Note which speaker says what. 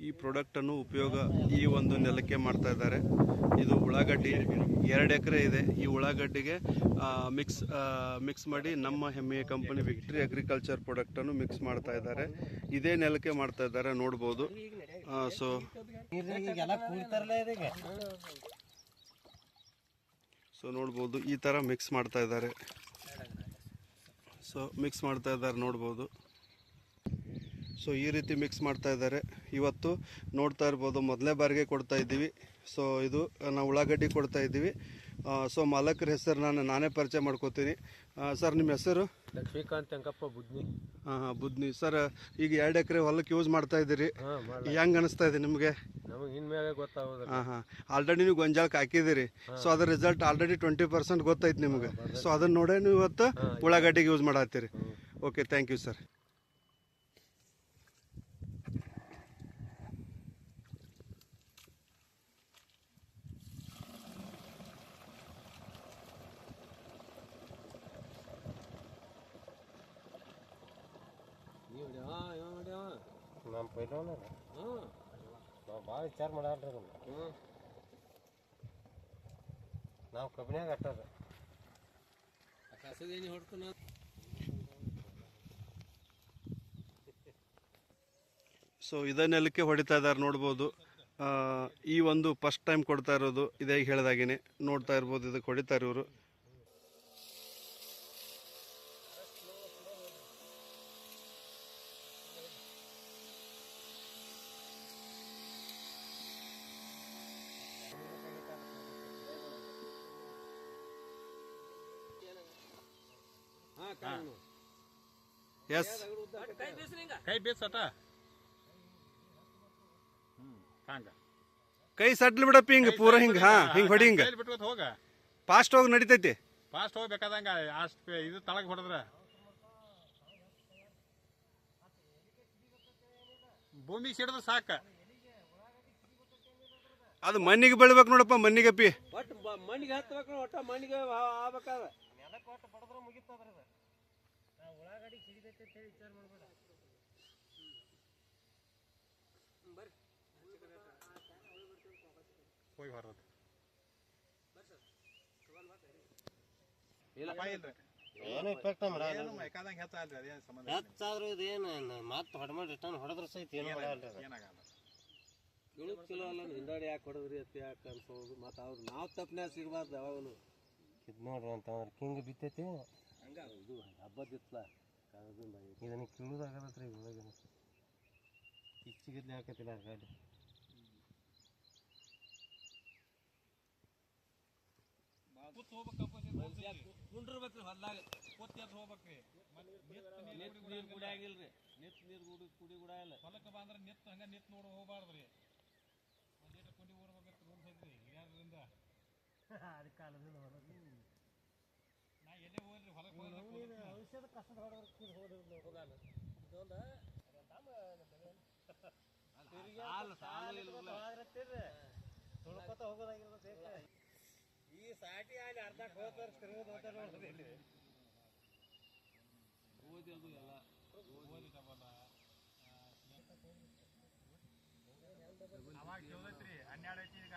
Speaker 1: ಈ ಪ್ರಾಡಕ್ಟನ್ನು ಉಪಯೋಗ ಈ ಒಂದು ನೆಲಕ್ಕೆ ಮಾಡ್ತಾ ಇದ್ದಾರೆ. ಇದು ಉಳ್ಳಾಗಡ್ಡಿ ಎರಡು ಎಕರೆ ಇದೆ. ಈ ಉಳ್ಳಾಗಡ್ಡಿಗೆ ಮಿಕ್ಸ್ ಮಿಕ್ಸ್ ಮಾಡಿ ನಮ್ಮ ಹೆಮ್ಮೆಯ ಕಂಪನಿ ವಿಕ್ಟ್ರಿ ಅಗ್ರಿಕಲ್ಚರ್ ಪ್ರಾಡಕ್ಟನ್ನು ಮಿಕ್ಸ್ ಮಾಡ್ತಾ ಇದ್ದಾರೆ. ಇದೇ ನೆಲಕ್ಕೆ ಮಾಡ್ತಾ ಇದ್ದಾರೆ ನೋಡ್ಬೋದು. ಸೊ ಸೊ ನೋಡ್ಬೋದು ಈ ಥರ ಮಿಕ್ಸ್ ಮಾಡ್ತಾ ಇದ್ದಾರೆ. ಸೊ ಮಿಕ್ಸ್ ಮಾಡ್ತಾ ಇದ್ದಾರೆ ನೋಡ್ಬೋದು. ಸೊ ಈ ರೀತಿ ಮಿಕ್ಸ್ ಮಾಡ್ತಾ ಇದ್ದಾರೆ. ಇವತ್ತು ನೋಡ್ತಾ ಇರ್ಬೋದು ಮೊದಲನೇ ಬಾರಿಗೆ ಕೊಡ್ತಾ ಇದ್ದೀವಿ. ಸೊ ಇದು ನಾವು ಉಳ್ಳಾಗಡ್ಡಿ ಕೊಡ್ತಾ ಇದ್ದೀವಿ. ಸೊ ಮಾಲಕರ ಹೆಸರು ನಾನು ನಾನೇ ಪರಿಚಯ ಮಾಡ್ಕೋತೀನಿ. ಸರ್ ನಿಮ್ಮ ಹೆಸರು?
Speaker 2: ಲಕ್ಷ್ಮೀಕಾಂತ್ ಅಂಕಪ್ಪ ಬುದ್ನಿ.
Speaker 1: ಹಾಂ ಹಾಂ ಬುದ್ನಿ. ಸರ್ ಈಗ ಎರಡು ಎಕರೆ ಹೊಲಕ್ಕೆ ಯೂಸ್ ಮಾಡ್ತಾ ಇದ್ದೀರಿ. ಹೆಂಗೆ ಅನಿಸ್ತಾ ಇದೆ ನಿಮಗೆ?
Speaker 2: ನಮಗೆ ಇನ್ಮೇಲೆ ಗೊತ್ತಾಗೋದು
Speaker 1: ಹಾಂ ಹಾಂ. ಆಲ್ರೆಡಿ ನೀವು ಗೊಂಜಾಳಕ್ಕೆ ಹಾಕಿದ್ದೀರಿ. ಸೊ ಅದ್ರ ರಿಸಲ್ಟ್ ಆಲ್ರೆಡಿ ಟ್ವೆಂಟಿ ಪರ್ಸೆಂಟ್ ಗೊತ್ತಾಯ್ತು ನಿಮಗೆ. ಸೊ ಅದನ್ನು ನೋಡೇ ನೀವು ಇವತ್ತು ಉಳ್ಳಾಗಡ್ಡಿಗೆ ಯೂಸ್ ಮಾಡತ್ತೀರಿ. ಓಕೆ ಥ್ಯಾಂಕ್ ಯು ಸರ್
Speaker 2: ನಮ್ಮ ಪೈಲವನ ನಾವು ಭಾಳ ವಿಚಾರ ಮಾಡಲ್ರಿ ಅದನ್ನ. ನಾವು ಕಬ್ಬಿನ್ಯಾಗ ಅಟ್ಟದ. ಕಸದೇನಿ ಹೊಡ್ತಾನ
Speaker 1: ಸೊ ಇದನ್ನೆಲ್ಲಕ್ಕೆ ನೆಲಕ್ಕೆ ಹೊಡಿತಾ ಇದ್ದಾರೆ ನೋಡ್ಬೋದು. ಆ, ಈ ಒಂದು ಫಸ್ಟ್ ಟೈಮ್ ಕೊಡ್ತಾ ಇರೋದು ಇದೇ ಹೇಳಿದಾಗೇನೆ ನೋಡ್ತಾ ಇರ್ಬೋದು ಇದಕ್ಕೆ ಹೊಡಿತಾರೆ ಇವರು ಎಸ್
Speaker 3: ಕೈ ಬೇಸಟ ಹಂಗ
Speaker 1: ಕೈ ಸಡ್ಲ್ ಬಿಡಪ್ಪ ಹಿಂಗ ಪೂರ ಹಿಂಗ ಹಾ ಹಿಂಗ ಹೊಡಿ ಹಿಂಗ.
Speaker 3: ಬಿಟ್ಕೊತ ಹೋಗ.
Speaker 1: ಫಾಸ್ಟ್ ಹೋಗಿ ನಡಿತೈತಿ.
Speaker 3: ಫಾಸ್ಟ್ ಹೋಗ್ಬೇಕಾದಂಗ ಅಷ್ಟು ಇದು ತಳಗ್ ಹೊಡೆದ್ರ. ಭೂಮಿ ಸಿಡಿದ್ರೆ ಸಾಕ.
Speaker 1: ಅದು ಮಣ್ಣಿಗೆ ಬೆಳಿಬೇಕು ನೋಡಪ್ಪ ಮಣ್ಣಿಗೆ ಅಪ್ಪಿ.
Speaker 2: ಒಟ್ಟು ಮಣ್ಣಿಗೆ ಹತ್ತಬೇಕು ಒಟ್ಟ ಮಣ್ಣಿಗೆ ಆಗ್ಬೇಕಾದ ಅದು ಉಳ್ಳಾಗಡ್ಡಿ ಸಿಡಿದೈತೆ ಅಂತ ಹೇಳಿ ವಿಚಾರ ಮಾಡ್ಬೇಡ.
Speaker 3: ಹೋಗಿ ಹೊರದು
Speaker 2: ಏನು ಇಫೆಕ್ಟ್
Speaker 3: ಏನು ಅದೇನು ಸಂಬಂಧ ಇಲ್ಲ.
Speaker 2: ಹೆಚ್ಚಾದ್ರೂ ಇದೇನು ಮತ್ತೆ ಹೊಡೆಮಾಡಿ ರಿಟರ್ನ್ ಹೊಡೆದ್ರ ಸಹಿತ ಏನು
Speaker 3: ಏನಾಗಲ್ಲ.
Speaker 2: ಗಿಡಕ್ಕೆ ಚಲೋ ಅಲ್ಲ ಹಿಂದಾಡಿ ಯಾಕೆ ಹೊಡೆದ್ರಿ ಅಂತ ಯಾಕೆ ಅನ್ಸೋದು ಮತ್ತು ಅವ್ರು ನಾವು ತಪ್ಪನ್ಯಾಗ ಸಿಗಬಾರ್ದು ಯಾವಾಗಲೂ. ಇದು ನೋಡ್ರಿ ಅಂತಂದ್ರೆ ಕಿಂಗ್ ಬಿತ್ತೈತಿ. ಇದು ಹಬ್ಬದಿತ್ತಲ್ಲ ಇದನ್ನ ಕೀಳುದಾಗತ್ರಿ ಒಳಗೆ ಇಚ್ಚಿಗಿದ್ಲಿ ಹಾಕತಿಲ್ಲ ಗಾಡಿ ಕುಂಡಿರ್ಬೇಕ್ರಿ ಹೊಲ್ದಾಗ.
Speaker 3: ಕೂತ್ ಎದ್ದು ಹೋಗ್ಬೇಕ್ರಿ?
Speaker 2: ನಿತ್ ನೀರು ಕುಡಿ ಆಗಿಲ್ರಿ ನಿತ್ ನೀರು ಕುಡಿ ಕುಡಿ ಕೂಡ ಇಲ್ಲ.
Speaker 3: ಹೊಲಕ್ಕೆ ಬಂದ್ರೆ ನಿತ್ ಹಂಗ ನಿತ್ ನೋಡಿ ಹೋಗ್ಬಾರ್ದ್ರಿ. ಒಂದ್ ಲೀಟರ್ ಕುಂಡಿ ಎಲ್ಲೇ ಹೋಗ್ರಿ ಹೊಲಕ್ಕೆ ಹೋದ್ರೆ
Speaker 2: ಔಷಧ ಕಸದ ಈ ಸಾಟಿ ಅಲ್ಲಿ ಅರ್ಧ ಹೋಗ್ತಾರ ತಿರುಗೋದು ಇಲ್ಲಿ. ಓದಿಲ್ದು ಎಲ್ಲ.
Speaker 3: ಅವಾಗ ಕೇಳ್ದೈತ್ರಿ ಹನ್ನೆರಡು ಐತಿ ಈಗ